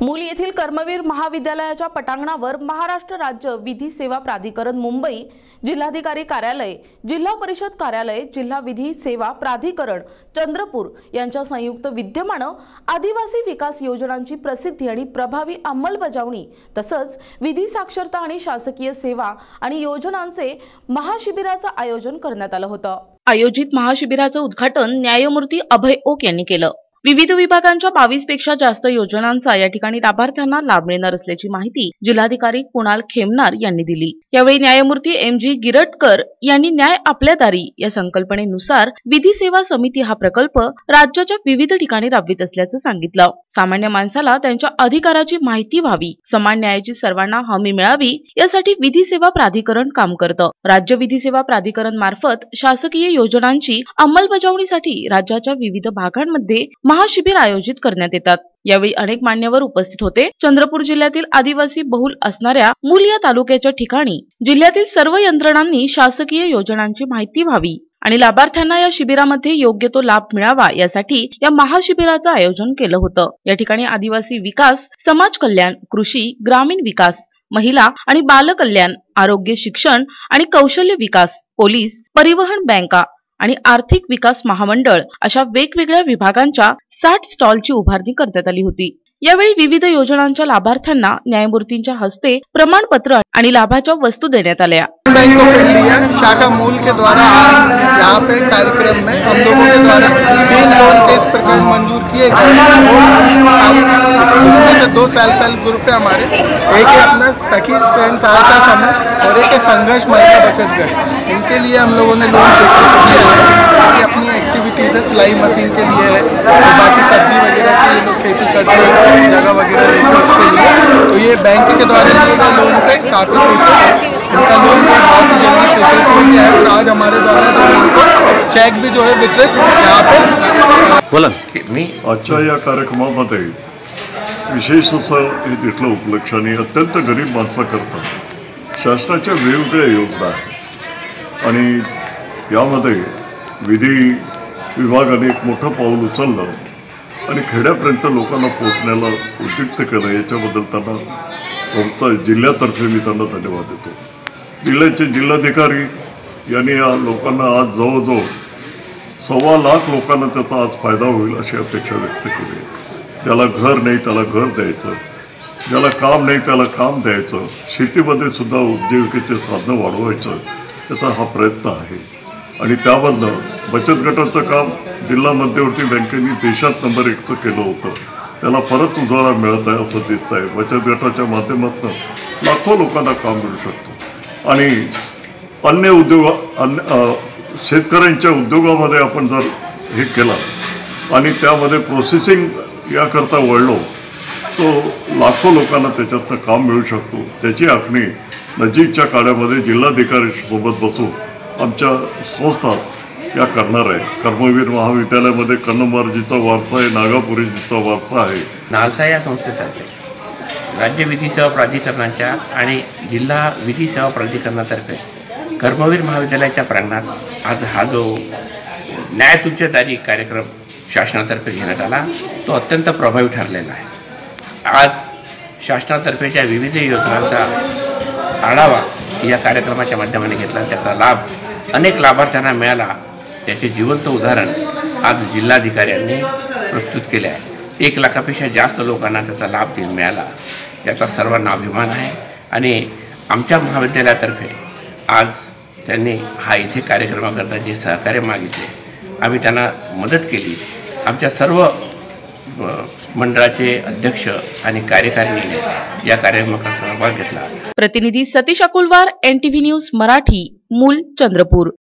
मूल येथील कर्मवीर महाविद्यालयाच्या पटांगणावर महाराष्ट्र राज्य विधी सेवा प्राधिकरण मुंबई जिल्हाधिकारी कार्यालय जिल्हा परिषद कार्यालय जिल्हा विधी सेवा प्राधिकरण चंद्रपूर यांच्या संयुक्त विद्यमानं आदिवासी विकास योजनांची प्रसिद्धी आणि प्रभावी अंमलबजावणी तसंच विधी साक्षरता आणि शासकीय सेवा आणि योजनांचे महाशिबिराचं आयोजन करण्यात आलं होतं. आयोजित महाशिबिराचं उद्घाटन न्यायमूर्ती अभय ओक यांनी केलं. विविध विभागांच्या बावीसपेक्षा जास्त योजनांचा या ठिकाणी लाभार्थ्यांना लाभ मिळणार असल्याची माहिती जिल्हाधिकारी कुणाल खेमनार यांनी दिली. यावेळी न्यायमूर्ती एम जी गिरटकर यांनी न्याय आपल्या दारी या संकल्पनेनुसार विधी सेवा समिती हा प्रकल्प राज्याच्या विविध ठिकाणी राबवित असल्याचं सांगितलं. सामान्य माणसाला त्यांच्या अधिकाराची माहिती व्हावी समान न्यायाची सर्वांना हमी मिळावी यासाठी विधी सेवा प्राधिकरण काम करतं. राज्य विधी सेवा प्राधिकरण मार्फत शासकीय योजनांची अंमलबजावणीसाठी राज्याच्या विविध भागांमध्ये महाशिबिर आयोजित करण्यात येतात. यावेळी अनेक मान्यवर उपस्थित होते. चंद्रपूर जिल्ह्यातील आदिवासी बहुल असणाऱ्या मूल या तालुक्याच्या ठिकाणी जिल्ह्यातील सर्व यंत्रणांनी शासकीय योजनांची माहिती व्हावी आणि लाभार्थ्यांना या शिबिरामध्ये योग्य तो लाभ मिळावा यासाठी या महाशिबिराचं आयोजन केलं होतं. या ठिकाणी आदिवासी विकास समाज कल्याण कृषी ग्रामीण विकास महिला आणि बालकल्याण आरोग्य शिक्षण आणि कौशल्य विकास पोलीस परिवहन बँका आणि आर्थिक विकास महामंडळ अशा वेगवेगळ्या विभागांच्या साठ स्टॉलची उभारणी करण्यात आली होती. यावेळी विविध योजनांच्या लाभार्थ्यांना न्यायमूर्तींच्या हस्ते प्रमाणपत्र आणि लाभाच्या वस्तू देण्यात आल्या. बैंक ऑफ इंडिया शाखा मूल के द्वारा आज यहाँ पे कार्यक्रम में हम लोगों के द्वारा तीन लोन के इस प्रकार मंजूर किए गए और से दो सेल्फ हेल्प ग्रुप है हमारे। एक है अपना सखी स्वयं सहायता समूह और एक है संघर्ष महिला बचत गट इनके लिए हम लोगों ने लोन स्वीकृत किया है कि अपनी एक्टिविटीज़ है सिलाई मशीन के लिए है और बाकी सब्ज़ी वगैरह की ये लोग खेती करते हैं जगह वगैरह लेते हैं उसके लिए। तो ये बैंक के द्वारा लिए गए लोन से काफ़ी खुश है। इनका लोन बहुत ही जल्दी स्वीकृत हो गया है और आज हमारे द्वारा जो है इनको चेक भी जो है वितरित यहाँ पे। बोला। की मी आजच्या या कार्यक्रमामध्ये विशेष असं हे तिथलं उपलक्ष आणि अत्यंत गरीब माणसाकरता शासनाच्या वेगवेगळ्या योजना आहेत। आणि यामध्ये विधी विभागाने एक मोठं पाऊल उचललं आणि खेड्यापर्यंत लोकांना पोहोचण्याला उद्युक्त केलं. याच्याबद्दल त्यांना आमचा जिल्ह्यातर्फे मी त्यांना धन्यवाद देतो. जिल्ह्याचे जिल्हाधिकारी यांनी या लोकांना आज जवळजवळ सव्वा लाख लोकांना त्याचा आज फायदा होईल अशी अपेक्षा व्यक्त केली. ज्याला घर नाही त्याला घर द्यायचं. ज्याला काम नाही त्याला काम द्यायचं. शेतीमध्ये सुद्धा उपजीविकेचे साधनं वाढवायचं. त्याचा हा प्रयत्न आहे. आणि त्यामधनं बचत गटाचं काम जिल्हा मध्यवर्ती बँकेने देशात नंबर एकचं केलं होतं. त्याला परत उजाळा मिळत आहे असं दिसत आहे बचत गटाच्या माध्यमातून लाखो लोकांना काम मिळू शकतो. आणि अन्य उद्योग अन्य शेतकऱ्यांच्या उद्योगामध्ये आपण जर हे केलं आणि त्यामध्ये प्रोसेसिंग याकरता वळलो तो लाखो लोकांना त्याच्यातनं काम मिळू शकतो. त्याची आखणी नजीकच्या काळामध्ये जिल्हाधिकारीसोबत बसून आमच्या संस्थाच या करणार आहे. कर्मवीर महाविद्यालयामध्ये कन्नमारजीचा वारसा आहे नागापुरीजीचा वारसा आहे. नालसा या संस्थेतर्फे राज्य विधी सेवा प्राधिकरणाच्या आणि जिल्हा विधी सेवा प्राधिकरणातर्फे कर्मवीर महाविद्यालयाच्या प्रांगणात आज हा जो न्यायतुच्यतारी कार्यक्रम शासनातर्फे घेण्यात आला तो अत्यंत प्रभावी ठरलेला आहे. आज शासनातर्फे ज्या विविध योजनांचा आढावा या कार्यक्रमाच्या माध्यमाने घेतला त्याचा लाभ अनेक लाभार्थ्यांना मिळाला. याचे जिवंत उदाहरण आज जिल्हाधिकाऱ्यांनी प्रस्तुत केले आहे. एक लाखापेक्षा जास्त लोकांना त्याचा लाभ ते मिळाला. याचा सर्वांना अभिमान आहे. आणि आमच्या महाविद्यालयातर्फे आज त्यांनी हा इथे कार्यक्रमाकरता जे सहकार्य मागितले आम्ही त्यांना मदत केली. आमच्या सर्व मंडळाचे अध्यक्ष आणि कार्यकारिणी या कार्यक्रमात सहभाग घेतला. प्रतिनिधी सतीश अकुलवार एनटीव्ही न्यूज मराठी मूल चंद्रपूर.